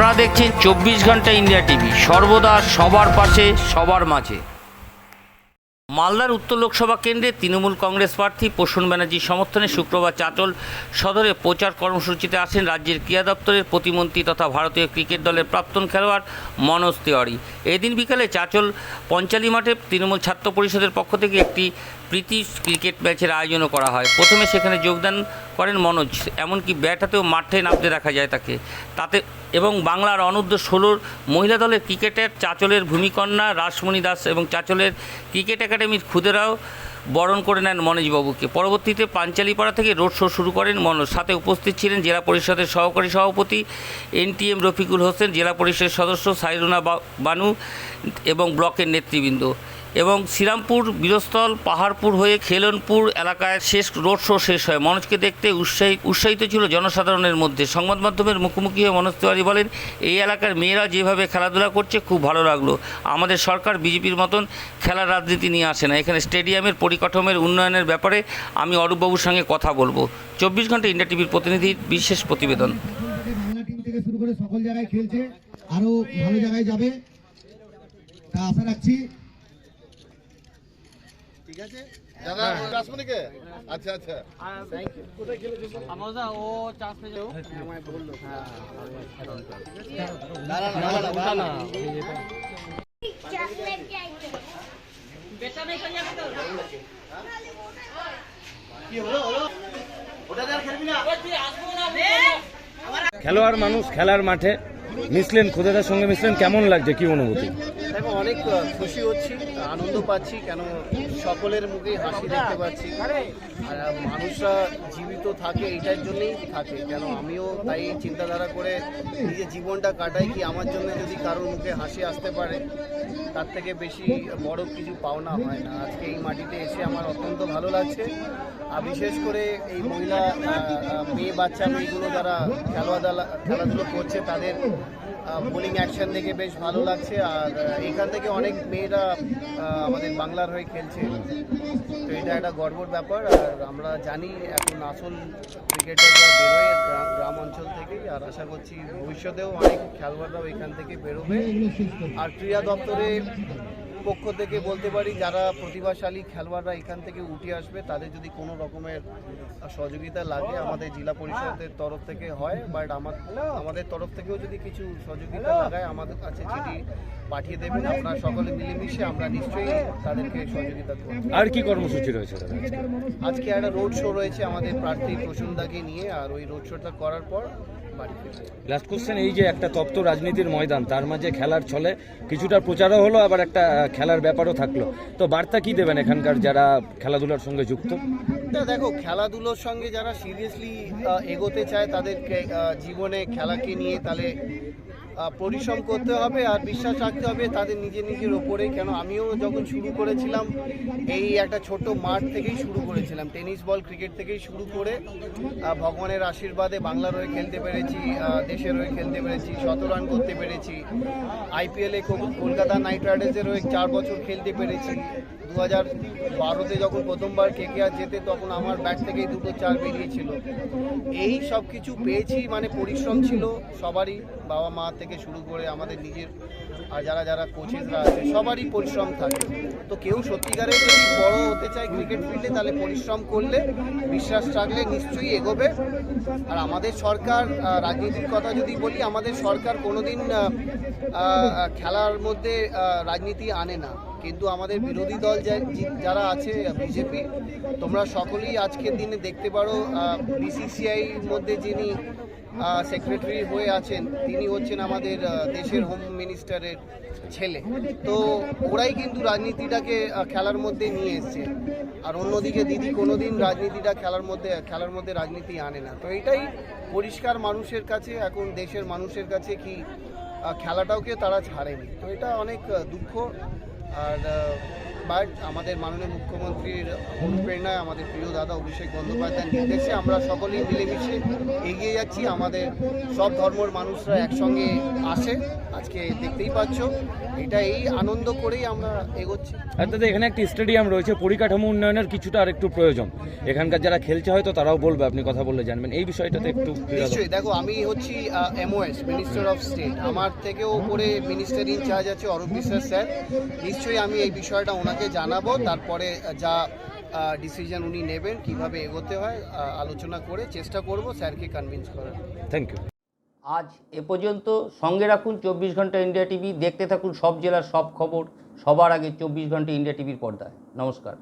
আপনারা দেখছেন চব্বিশ ঘণ্টা ইন্ডিয়া টিভি। সর্বদা সবার পাশে, সবার মাঝে। মালদার উত্তর লোকসভা কেন্দ্রে তৃণমূল কংগ্রেস প্রার্থী প্রসূন ব্যানার্জির সমর্থনে শুক্রবার চাচল সদরে প্রচার কর্মসূচিতে আসেন রাজ্যের ক্রীড়া দপ্তরের প্রতিমন্ত্রী তথা ভারতীয় ক্রিকেট দলের প্রাক্তন খেলোয়াড় মনোজ তিওয়ারি। এদিন বিকালে চাচল পঞ্চালী মাঠে তৃণমূল ছাত্র পরিষদের পক্ষ থেকে একটি প্রীতি ক্রিকেট ম্যাচের আয়োজনও করা হয়। প্রথমে সেখানে যোগদান করেন মনোজ, এমনকি ব্যাটাতেও মাঠে নামতে দেখা যায় তাকে। তাতে এবং বাংলার অনূর্ধ্ব ষোলোর মহিলা দলের ক্রিকেটের চাচলের ভূমিকন্যা, রাসমণি দাস এবং চাচলের ক্রিকেট একাডেমির খুদেরাও বরণ করে নেন মনোজবাবুকে। পরবর্তীতে পাঞ্চালীপাড়া থেকে রোড শো শুরু করেন মনোজ। সাথে উপস্থিত ছিলেন জেলা পরিষদের সহকারী সভাপতি এনটিএম রফিকুল হোসেন, জেলা পরিষদের সদস্য সাইরুনা বানু এবং ব্লকের নেতৃবৃন্দ। এবং শ্রীরামপুর বীরস্থল পাহাড়পুর হয়ে খেলনপুর এলাকায় শেষ রোড শো শেষ হয়। মনোজকে দেখতে উৎসাহী উৎসাহিত ছিল জনসাধারণের মধ্যে। সংবাদ মাধ্যমের মুখোমুখি হয়ে মনোজ তিওয়ারি বলেন, এই এলাকার মেয়েরা যেভাবে খেলাধুলা করছে, খুব ভালো লাগল। আমাদের সরকার বিজেপির মতন খেলার রাজনীতি নিয়ে আসে না। এখানে স্টেডিয়ামের পরিকাঠামোর উন্নয়নের ব্যাপারে আমি অরূপবাবুর সঙ্গে কথা বলব। চব্বিশ ঘণ্টা ইন্ডিয়া টিভির প্রতিনিধির বিশেষ প্রতিবেদন। থেকে শুরু করে সকল জায়গায় ভালো জায়গায় যাবে। তা আশা রাখছি ঠিক আছে দাদা রাসমণিকে আচ্ছা আচ্ছা আমরা ও চান্স পেয়ে যাব খেলোয়াড় মানুষ খেলার মাঠে মিশলেন, খোদাদার সঙ্গে মিশলেন, কেমন লাগছে, কি অনুভূতি? অনেক খুশি হচ্ছি, আনন্দ পাচ্ছি, কেন সকলের মুখে হাসি দেখতে পাচ্ছি। মানুষরা জীবিত থাকে এইটার জন্যই থাকে। কেন? আমিও তাই চিন্তাধারা করে নিজের জীবনটা কাটাই কি আমার জন্য যদি কারোর মুখে হাসি আসতে পারে, তার থেকে বেশি বড় কিছু পাওনা হয় না। আজকে এই মাটিতে এসে আমার অত্যন্ত ভালো লাগছে। আর বিশেষ করে এই মহিলা মেয়ে, বাচ্চা, মেয়েগুলো যারা খেলাধুলা খেলাধুলো করছে, তাদের বোলিং অ্যাকশন দেখে বেশ ভালো লাগছে। আর এখান থেকে অনেক মেয়েরা আমাদের বাংলার হয়ে খেলছে। তো এটা একটা গর্বর ব্যাপার। আর আমরা জানি এখন আসল ক্রিকেটাররা বেরোয় গ্রাম গ্রাম অঞ্চল থেকেই, আর আশা করছি ভবিষ্যতেও অনেক খেলোয়াড়রাও এখান থেকে বেরোবে। আর ক্রীড়া দপ্তরে পক্ষ থেকে বলতে পারি যারা প্রতিভাশালী খেলোয়াড়রা এখান থেকে উঠে আসবে তাদের যদি কোনো রকমের সহযোগিতা লাগে আমাদের জেলা পরিষদের তরফ থেকে হয় বাট আমার আমাদের তরফ থেকেও যদি কিছু সহযোগিতা লাগায় আমাদের কাছে চিঠি পাঠিয়ে দেবেন আপনারা সকলে মিলেমিশে আমরা নিশ্চয়ই তাদেরকে সহযোগিতা করব আর কি কর্মসূচি রয়েছে আজকে? একটা রোড শো রয়েছে আমাদের প্রার্থী প্রসন্দাকে নিয়ে আর ওই রোড শোটা করার পর লাস্ট কোশ্চেন এই যে একটা তপ্ত রাজনীতির ময়দান তার মাঝে খেলার ছলে কিছুটা প্রচারও হলো আবার একটা খেলার ব্যাপারও থাকল। তো বার্তা কি দেবেন এখানকার যারা খেলাধুলার সঙ্গে যুক্ত? তা দেখো খেলাধুলোর সঙ্গে যারা সিরিয়াসলি এগোতে চায় তাদের জীবনে খেলাকে নিয়ে তাহলে পরিশ্রম করতে হবে আর বিশ্বাস রাখতে হবে তাদের নিজের নিজের ওপরে। কেন আমিও যখন শুরু করেছিলাম, এই একটা ছোট মাঠ থেকেই শুরু করেছিলাম। টেনিস বল, ক্রিকেট থেকেই শুরু করে ভগবানের আশীর্বাদে বাংলার হয়ে খেলতে পেরেছি দেশের হয়ে খেলতে পেরেছি, শত রান করতে পেরেছি। আইপিএলে কলকাতা নাইট রাইডার্সের হয়ে চার বছর খেলতে পেরেছি। দু হাজার বারোতে যখন প্রথমবার কেকেআর যেতে, তখন আমার ব্যাট থেকেই দুটো চার বেরিয়েছিল। এই সব কিছু পেয়েছি মানে পরিশ্রম ছিল সবারই, বাবা মা থেকে শুরু করে আমাদের নিজের, আর যারা যারা কোচেসরা আছে, সবারই পরিশ্রম থাকে। তো কেউ সত্যিকারের যদি বড় হতে চায় ক্রিকেট ফিল্ডে তাহলে পরিশ্রম করলে, বিশ্বাস রাখলে নিশ্চয়ই এগোবে। আর আমাদের সরকার রাজনীতির কথা যদি বলি, আমাদের সরকার কোনোদিন খেলার মধ্যে রাজনীতি আনে না। কিন্তু আমাদের বিরোধী দল যারা আছে, বিজেপি, তোমরা সকলেই আজকের দিনে দেখতে পারো বিসিসিআই মধ্যে যিনি সেক্রেটারি হয়ে আছেন, তিনি হচ্ছেন আমাদের দেশের হোম মিনিস্টারের ছেলে। তো ওরাই কিন্তু রাজনীতিটাকে খেলার মধ্যে নিয়ে এসছে। আর অন্যদিকে দিদি কোনোদিন রাজনীতিটা খেলার মধ্যে খেলার মধ্যে রাজনীতি আনে না। তো এটাই পরিষ্কার মানুষের কাছে, এখন দেশের মানুষের কাছে কি খেলাটাওকে তারা ছাড়েনি। তো এটা অনেক দুঃখ। আর আহ, বাট আমাদের মাননীয় মুখ্যমন্ত্রীর অনুপ্রেরণায় আমাদের প্রিয় দাদা অভিষেক বন্দ্যোপাধ্যায়ের নির্দেশে আমরা সকলেই মিলেমিশে এগিয়ে যাচ্ছি। আমাদের সব ধর্মর মানুষরা একসঙ্গে আসে। আজকে দেখতেই পাচ্ছ এটা এই আনন্দ করেই আমরা এগোচ্ছি। অর্থাৎ এখানে একটি স্টেডিয়াম রয়েছে পরিকাঠামো উন্নয়নের কিছুটা আর একটু প্রয়োজন। এখানকার যারা খেলছে হয়তো তারাও বলবে আপনি কথা বললে জানবেন। এই বিষয়টাতে একটু নিশ্চয়ই দেখো আমি হচ্ছি এমওএস মিনিস্টার অফ স্টেট আমার থেকেও উপরে মিনিস্টার ইনচার্জ আছে অরূপ বিশ্বাস স্যার। নিশ্চয়ই আমি এই বিষয়টা ওনাকে জানাব তারপরে যা ডিসিশন উনি নেবেন কীভাবে এগোতে হয় আলোচনা করে চেষ্টা করব স্যারকে কনভিন্স করার। থ্যাংক ইউ আজ এ পর্যন্ত সঙ্গে রাখুন চব্বিশ ঘণ্টা ইন্ডিয়া টিভি দেখতে থাকুন সব জেলার সব খবর সবার আগে চব্বিশ ঘণ্টা ইন্ডিয়া টিভির পর্দায়। নমস্কার।